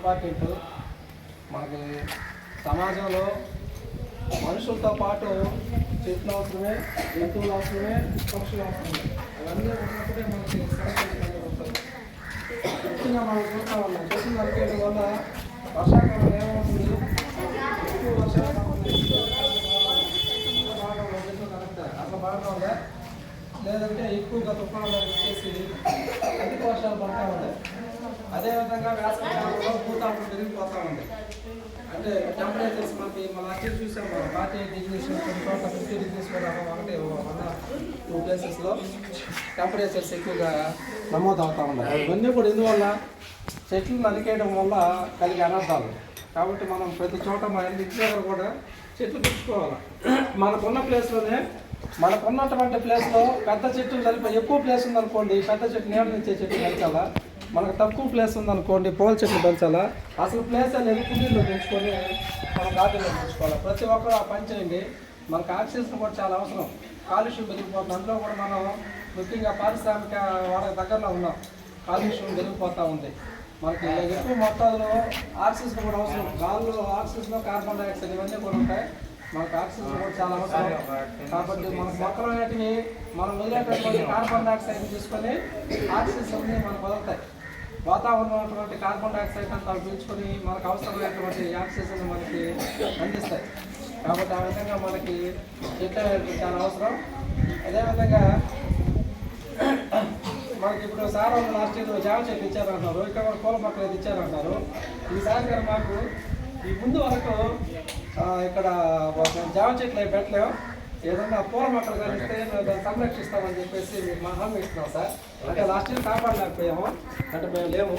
Important. మనకి సమాజంలో మనుషులతో పాటు చెట్లు అవసరమే జంతువులు అవసరమే పక్షులు అవసరమే అవన్నీ ఉన్నప్పుడే మనకి ముఖ్యంగా మనం చూస్తా ఉన్నాం చెట్లు నరికేయడం వల్ల వర్షాకాలం ఏమవుతుంది? ఎక్కువ వర్షాకాలం అట్లా భాగంలో లేదంటే ఎక్కువగా తుఫాన్లు వచ్చేసి అధిక వర్షాలు పడతా ఉన్నాయి అదేవిధంగా వేసవికాలంలో భూతాపం పెరిగిపోతూ ఉంది. అంటే టెంపరేచర్స్ మనకి మన అక్కడ చూసాం మనం ఫార్టీ ఎయిట్ డిగ్రీస్ కొన్ని చోట్ల ఫిఫ్టీ డిగ్రీస్ కూడా ఒకటి వన్ టూ ప్లేసెస్లో టెంపరేచర్స్ ఎక్కువగా నమోదు అవుతూ ఉన్నాయి. ఇవన్నీ కూడా ఎందువల్ల? చెట్లు నరికేయడం వల్ల కలిగే అనర్థాలు. కాబట్టి మనం ప్రతి చోట మన ఇంటి దగ్గర కూడా చెట్లు పెంచుకోవాలి. మనకున్న ప్లేస్లోనే మనకున్నటువంటి ప్లేస్లో పెద్ద చెట్లు కలిపి ఎక్కువ ప్లేస్ ఉందనుకోండి పెద్ద చెట్లు నీడనిచ్చే చెట్లు పెంచాలా మనకు తక్కువ ప్లేస్ ఉందనుకోండి పూల చెట్లు పెంచాలా? అసలు ప్లేస్ అనేది కుండీల్లో పెంచుకొని మనం గార్డెన్లో పెంచుకోవాలి? ప్రతి ఒక్కరు ఆ పని చేయండి. మనకు ఆక్సిజన్ కూడా చాలా అవసరం. కాలుష్యం పెరిగిపోతుంది. అందులో కూడా మనం ముఖ్యంగా పారిశ్రామిక వాళ్ళ దగ్గరలో ఉన్నాం. కాలుష్యం పెరిగిపోతూ ఉంది. మనకి ఎక్కువ మొత్తాల్లో ఆక్సిజన్ కూడా అవసరం. గాల్లో ఆక్సిజన్ కార్బన్ డైఆక్సైడ్ ఇవన్నీ కూడా ఉంటాయి. మనకు ఆక్సిజన్ కూడా చాలా అవసరం. కాబట్టి మనకు మొక్కలు అనేటివి మనం వదిలేటటువంటి కార్బన్ డైఆక్సైడ్ తీసుకొని ఆక్సిజన్ మనకు వదులుతాయి. వాతావరణంలో ఉన్నటువంటి కార్బన్ డైఆక్సైడ్ అంతా పీల్చుకొని మనకు అవసరమైనటువంటి ఆక్సిజన్ మనకి అందిస్తాయి. కాబట్టి ఆ విధంగా మనకి చెట్లు అనేవి చాలా అవసరం? అదేవిధంగా మనకి ఇప్పుడు సార్ వాళ్ళు లాస్ట్ ఇయర్ జామ చెట్లు ఇచ్చారంటారు ఇక్కడ మన పూల మొక్కలు అయితే ఇచ్చారంటారు ఈసారి గారు మాకు ఈ ముందు వరకు ఇక్కడ జామ చెట్లు అవి పెట్టలేము ఏదన్నా పూల మొక్కలు కానీ దాన్ని సంరక్షిస్తామని చెప్పేసి మీకు మా హామీ ఇస్తున్నాం సార్. అంటే లాస్ట్ ఇయర్ కాపాడలేకపోయాము అంటే మేము లేము.